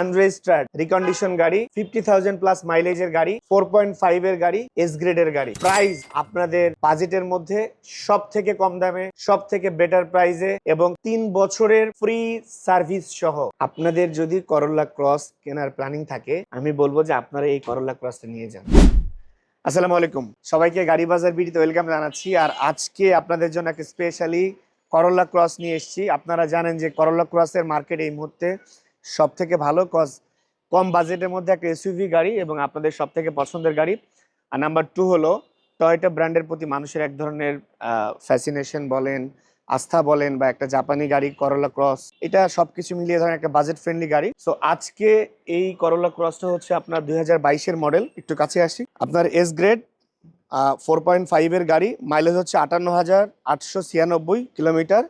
Unregistered recondition গাড়ি fifty thousand plus মাইলেজের গাড়ি ফোর পয়েন্ট ফাইভ এর গাড়ি এস গ্রেডের গাড়ি। প্রাইস আপনাদের বাজেটের মধ্যে সব থেকে কম দামে সব থেকে বেটার প্রাইসে এবং তিন বছরের ফ্রি সার্ভিস সহ। আপনাদের যদি করল্লা ক্রস কেনার প্ল্যানিং থাকে, আমি বলব যে আপনারা এই করল্লা ক্রসটা নিয়ে যান। আসসালামু আলাইকুম। সবাইকে গাড়ি বাজার বিডিতে ওয়েলকাম জানাচ্ছি। আর আজকে আপনাদের জন্য একটা স্পেশালি করল্লা ক্রস নিয়ে এসেছি। আপনারা জানেন যে করল্লা ক্রসের মার্কেট এই মুহূর্তে সব থেকে ভালো কজ কম বাজেটের মধ্যে একটা এসইউভি গাড়ি এবং আপনাদের সব থেকে পছন্দের গাড়ি। আর নাম্বার টু হলো টয়টা ব্র্যান্ডের প্রতি মানুষের এক ধরনের ফ্যাসিনেশন বলেন, আস্থা বলেন বা একটা জাপানি গাড়ি করলা ক্রস এটা সবকিছু মিলিয়ে ধরেন একটা বাজেট ফ্রেন্ডলি গাড়ি। সো আজকে এই করলা ক্রসটা হচ্ছে আপনার দুই বাইশের মডেল একটু কাছে আসি। আপনার এস গ্রেড ফোর পয়েন্ট ফাইভের গাড়ি। মাইলেজ হচ্ছে আটান্ন হাজার আটশো ছিয়ানব্বই কিলোমিটার।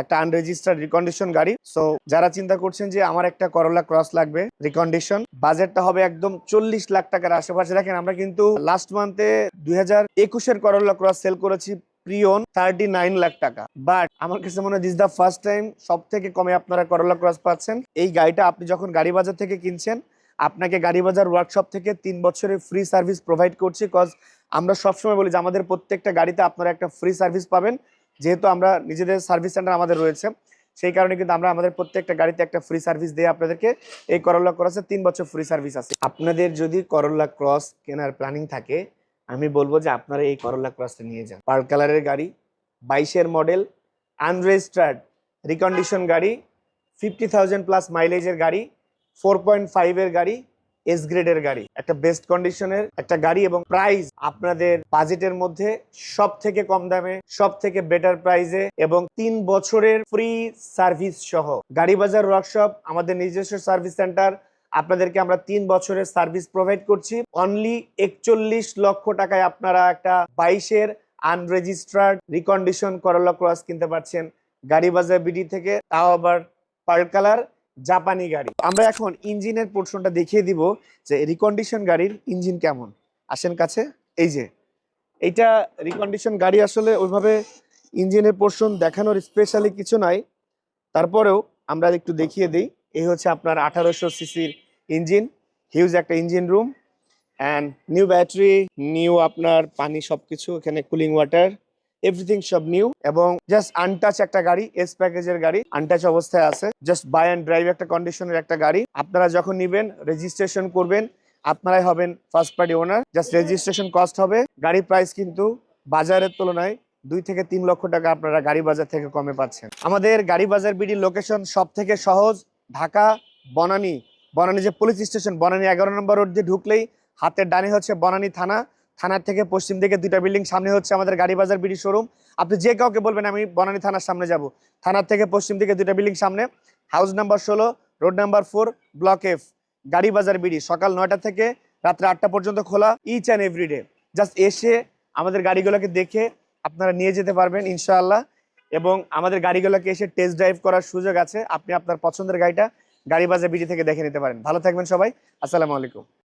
একটা আনরেজিস্টার্ড রিকন্ডিশন গাড়ি। সো যারা চিন্তা করছেন যে আমার একটা করলা ক্রস লাগবে রিকন্ডিশন বাজেটটা হবে একদম চল্লিশ লাখ টাকার আশেপাশে। দেখেন, আমরা কিন্তু লাস্ট মান্থে দুই হাজার একুশের করলা ক্রস সেল করেছি প্রিয়ন থার্টি নাইন লাখ টাকা। বাট আমার কাছে মনে হয় দিস দ্য ফার্স্ট টাইম সব থেকে কমে আপনারা করলা ক্রস পাচ্ছেন। এই গাড়িটা আপনি যখন গাড়ি বাজার থেকে কিনছেন, আপনাকে গাড়ি বাজার ওয়ার্কশপ থেকে তিন বছরের ফ্রি সার্ভিস প্রোভাইড করছি। কজ আমরা সবসময় বলি যে আমাদের প্রত্যেকটা গাড়িতে আপনারা একটা ফ্রি সার্ভিস পাবেন। যেহেতু আমরা নিজেদের সার্ভিস সেন্টার আমাদের রয়েছে, সেই কারণে কিন্তু আমরা আমাদের প্রত্যেকটা গাড়িতে একটা ফ্রি সার্ভিস দিয়ে আপনাদেরকে এই করল্লা ক্রসে তিন বছর ফ্রি সার্ভিস আছে। আপনাদের যদি করল্লা ক্রস কেনার প্ল্যানিং থাকে, আমি বলব যে আপনারা এই করল্লা ক্রসটা নিয়ে যান। পার্ল কালারের গাড়ি, বাইশের মডেল আনরেজিস্টার্ড রিকন্ডিশন গাড়ি ফিফটি থাউজেন্ড প্লাস মাইলেজের গাড়ি ফোর পয়েন্ট ফাইভের গাড়ি এস গ্রেডের গাড়ি। একটা বেস্ট কন্ডিশনের একটা গাড়ি এবং প্রাইস আপনাদের বাজেটের মধ্যে সব থেকে কম দামে সব থেকে বেটার প্রাইসে এবং তিন বছরের ফ্রি সার্ভিস সহ। গাড়ি বাজার ওয়ার্কশপ আমাদের নিজস্ব সার্ভিস সেন্টার আপনাদেরকে আমরা তিন বছরের সার্ভিস প্রোভাইড করছি। অনলি একচল্লিশ লক্ষ টাকায় আপনারা একটা বাইশের আনরেজিস্টার্ড রিকন্ডিশন করলা ক্রস কিনতে পারছেন। গাড়ি বাজার বিডি থেকে, তাও আবার পার্ল কালার জাপানি গাড়ি। আমরা এখন ইঞ্জিনের পোর্শনটা দেখিয়ে দিব যে রিকন্ডিশন গাড়ির ইঞ্জিন কেমন। আসেন কাছে, এই যে। এইটা রিকন্ডিশন গাড়ি আসলে ওইভাবে ইঞ্জিনের পোর্শন দেখানোর স্পেশালি কিছু নাই। তারপরেও আমরা একটু দেখিয়ে দিই। এই হচ্ছে আপনার আঠারোশো সিসির ইঞ্জিন। হিউজ একটা engine room and new battery new আপনার পানি সবকিছু, এখানে কুলিং ওয়াটার এভরিথিং সব নিউ এবং জাস্ট আনটাচ একটা গাড়ি এস প্যাকেজের গাড়ি আনটাচ অবস্থায় আছে। জাস্ট বাই অ্যান্ড ড্রাইভ একটা কন্ডিশনের একটা গাড়ি। আপনারা যখন নিবেন রেজিস্ট্রেশন করবেন, আপনারাই হবেন first party owner just registration cost হবে। গাড়ির প্রাইস কিন্তু বাজারের তুলনায় দুই থেকে তিন লক্ষ টাকা আপনারা গাড়ি বাজার থেকে কমে পাচ্ছেন। আমাদের গাড়ি বাজার বিডির লোকেশন সব থেকে সহজ ঢাকা, বনানী। বনানী যে পুলিশ স্টেশন বনানী এগারো নম্বর রোড দিয়ে ঢুকলেই হাতের ডানে হচ্ছে বনানী থানা। থানার থেকে পশ্চিম দিকে দুইটা বিল্ডিং, সামনে হচ্ছে আমাদের গাড়ি বাজার বিডি শোরুম। আপনি যে কাউকে বলবেন, আমি বনানী থানার সামনে যাব। থানার থেকে পশ্চিম দিকে দুইটা বিল্ডিং সামনে। হাউস নাম্বার ষোলো, road number four, block F Gari Bazar BD. সকাল নয়টা থেকে রাত্রে আটটা পর্যন্ত খোলা ইচ অ্যান্ড এভরিডে জাস্ট এসে আমাদের গাড়িগুলোকে দেখে আপনারা নিয়ে যেতে পারবেন, ইনশাআল্লাহ। এবং আমাদের গাড়িগুলোকে এসে টেস্ট ড্রাইভ করার সুযোগ আছে। আপনি আপনার পছন্দের গাড়িটা গাড়ি বাজার বিডি থেকে দেখে নিতে পারেন। ভালো থাকবেন সবাই। আসসালামু আলাইকুম।